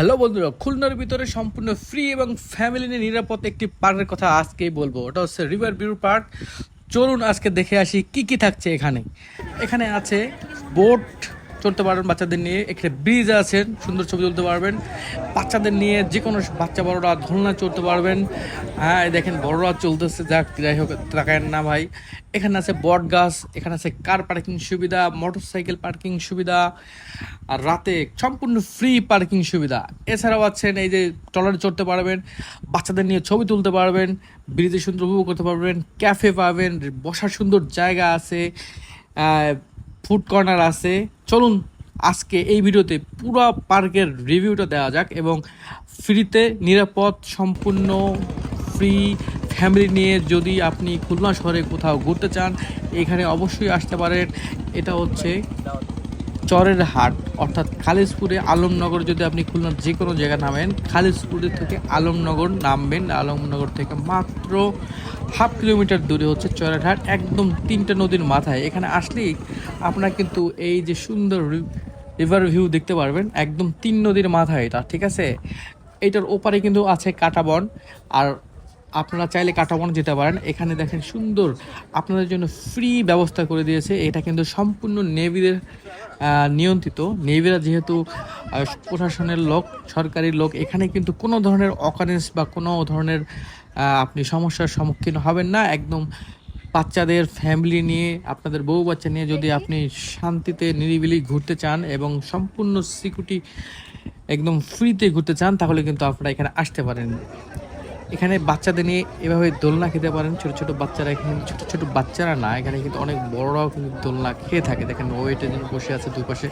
Hello বন্ধুরা, খুলনার ভিতরে সম্পূর্ণ ফ্রি এবং ফ্যামিলি নিয়ে নিরাপদ একটি পার্কের কথা আজকেই বলব। ওটা হচ্ছে রিভার ভিউ পার্ক চলুন আজকে দেখে আসি কি কি থাকছে এখানে। এখানে আছে বোট চলতে পারবেন, বাচ্চাদের নিয়ে। এখানে ব্রিজ আছে সুন্দর ছবি তুলতে পারবেন। বাচ্চাদের নিয়ে যে কোনো বাচ্চা বড়রা দোলনা চলতে পারবেন। হ্যাঁ দেখেন, বড়রা চলতেছে, যাক, যাই হোক, তাকায়েন না ভাই। এখানে আছে বট গাছ, এখানে আছে কার পার্কিং সুবিধা মোটর সাইকেল পার্কিং সুবিধা, আর রাতে সম্পূর্ণ ফ্রি পার্কিং সুবিধা। এছাড়াও আছেন, এই যে ট্রলারে চড়তে পারবেন, বাচ্চাদের নিয়ে ছবি তুলতে পারবেন, ব্রিজে সুন্দর উপভোগ করতে পারবেন, ক্যাফে পাবেন, বসার সুন্দর জায়গা আছে ফুড কর্নার আছে চলুন আজকে এই ভিডিওতে পুরো পার্কের রিভিউটা দেওয়া যাক এবং ফ্রিতে, নিরাপদ, সম্পূর্ণ, ফ্রি, ফ্যামিলি নিয়ে যদি আপনি খুলনা শহরে কোথাও ঘুরতে চান, এখানে অবশ্যই আসতে পারেন। এটা হচ্ছে চরের হাট, অর্থাৎ খালিশপুরে আলমনগর যদি আপনি খুলনার যে কোনো জায়গায় নামেন খালিশপুরের থেকে আলমনগর নামবেন। আলমনগর থেকে মাত্র হাফ কিলোমিটার দূরে হচ্ছে চরের হাট, একদম তিনটা নদীর মাথায়। এখানে আসলেই আপনারা কিন্তু এই যে সুন্দর রিভার ভিউ দেখতে পারবেন, একদম তিন নদীর মাথায় এটা, ঠিক আছে? এটার ওপারে কিন্তু আছে কাটাবন, আর আপনারা চাইলে কাটাবন যেতে পারেন। এখানে দেখেন সুন্দর আপনাদের জন্য ফ্রি ব্যবস্থা করে দিয়েছে। এটা কিন্তু সম্পূর্ণ নেভিদের নিয়ন্ত্রিত। নেভিরা যেহেতু প্রশাসনের লোক, সরকারি লোক, এখানে কিন্তু কোনো ধরনের অকারেন্স বা কোনো ধরনের আপনি সমস্যার সম্মুখীন হবেন না। একদম বাচ্চাদের ফ্যামিলি নিয়ে, আপনাদের বউ বাচ্চা নিয়ে যদি আপনি শান্তিতে, নিরিবিলি ঘুরতে চান এবং সম্পূর্ণ সিকিউরিটি একদম ফ্রিতে ঘুরতে চান, তাহলে কিন্তু আপনারা এখানে আসতে পারেন। এখানে বাচ্চাদের নিয়ে এভাবে দোলনা খেতে পারেন। ছোট ছোট বাচ্চারা এখানে, ছোট ছোট বাচ্চারা না, এখানে কিন্তু অনেক বড়রাও কিন্তু দোলনা খেয়ে থাকে। দেখেন ওয়েটের জন্য বসে আছে দুপাশে।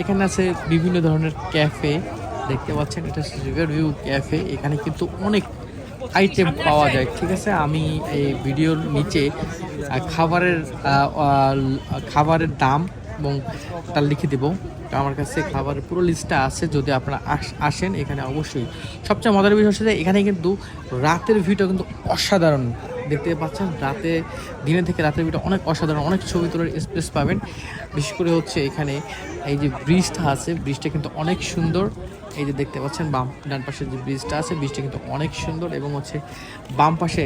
এখানে আছে বিভিন্ন ধরনের ক্যাফে, দেখতে পাচ্ছেন এটা রিভার ভিউ ক্যাফে এখানে কিন্তু অনেক আইটেম পাওয়া যায়, ঠিক আছে? আমি এই ভিডিওর নিচে খাবারের খাবারের দাম এবং তা লিখে দেবো। তো আমার কাছে খাবারের পুরো লিস্টটা আছে, যদি আপনারা আস- আসেন এখানে অবশ্যই। সবচেয়ে মজার বিষয় হচ্ছে এখানে কিন্তু রাতের ভিউটা কিন্তু অসাধারণ। দেখতে পাচ্ছেন রাতে, দিনে থেকে রাতের ভিউটা অনেক অসাধারণ, অনেক ছবি তোলার স্পেস পাবেন। বিশেষ করে হচ্ছে এখানে এই যে ব্রিজটা আছে ব্রিজটা কিন্তু অনেক সুন্দর। এই যে দেখতে পাচ্ছেন, বাম, ডান পাশে যে ব্রিজটা আছে ব্রিজটা কিন্তু অনেক সুন্দর এবং হচ্ছে বাম পাশে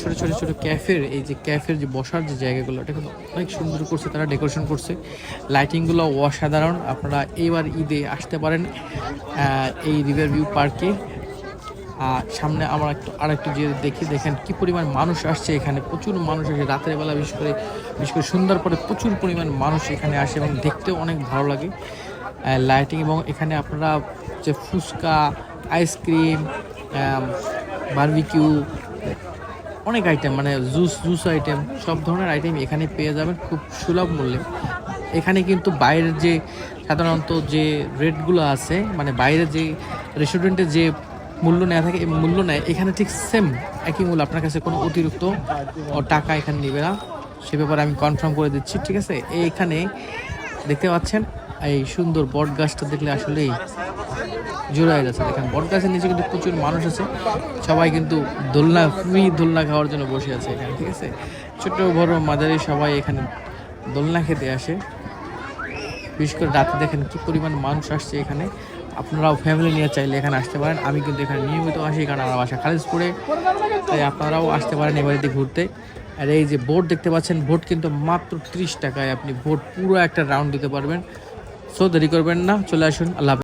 ছোট ছোট ছোট ক্যাফের এই যে ক্যাফের যে বসার যে জায়গাগুলো এটা কিন্তু অনেক সুন্দর করছে, তারা ডেকোরেশন করছে। লাইটিংগুলো অসাধারণ, আপনারা এইবার ঈদে আসতে পারেন এই রিভার ভিউ পার্কে আর সামনে আমরা একটু আর একটু যে দেখি, দেখেন কি পরিমাণ মানুষ আসছে এখানে, প্রচুর মানুষ আসে, রাতের বেলা বিশেষ করে বিশেষ করে সন্ধ্যার পরে প্রচুর পরিমাণ মানুষ এখানে আসে এবং দেখতেও অনেক ভালো লাগে। লাইটিং এবং এখানে আপনারা যে ফুচকা আইসক্রিম বার্বিকিউ অনেক আইটেম মানে জুস জুস আইটেম সব ধরনের আইটেম এখানে পেয়ে যাবেন খুব সুলভ মূল্যে। এখানে কিন্তু বাইরের যে সাধারণত যে রেটগুলো আছে মানে বাইরের যে রেস্টুরেন্টে যে মূল্য নেওয়া থাকে মূল্য নেয়, এখানে ঠিক সেম একই মূল্য, আপনার কাছে কোনো অতিরিক্ত টাকা এখানে নেবে না। সে ব্যাপারে আমি কনফার্ম করে দিচ্ছি, ঠিক আছে? এইখানে দেখতে পাচ্ছেন এই সুন্দর বট গাছটা দেখলে আসলেই জোড়ায় যাচ্ছে দেখেন, বট গাছের নিচে কিন্তু প্রচুর মানুষ আছে। সবাই কিন্তু দোলনা ফ্রি দোলনা খাওয়ার জন্য বসে আছে এখানে, ঠিক আছে? ছোট, বড়, মাঝারি সবাই এখানে দোলনা খেতে আসে। বিশেষ করে রাতে দেখেন কি পরিমাণ মানুষ আসছে এখানে। আপনারাও ফ্যামিলি নিয়ে চাইলে এখানে আসতে পারেন। আমি কিন্তু এখানে নিয়মিত আসি, কারণ আমার বাসা খালিজপুরে তাই আপনারাও আসতে পারেন এবারে ঘুরতে। আর এই যে বোট দেখতে পাচ্ছেন বোট কিন্তু মাত্র ত্রিশ টাকায় আপনি বোট পুরো একটা রাউন্ড দিতে পারবেন। সো দেরি করবেন না চলে আসুন আল্লাহ।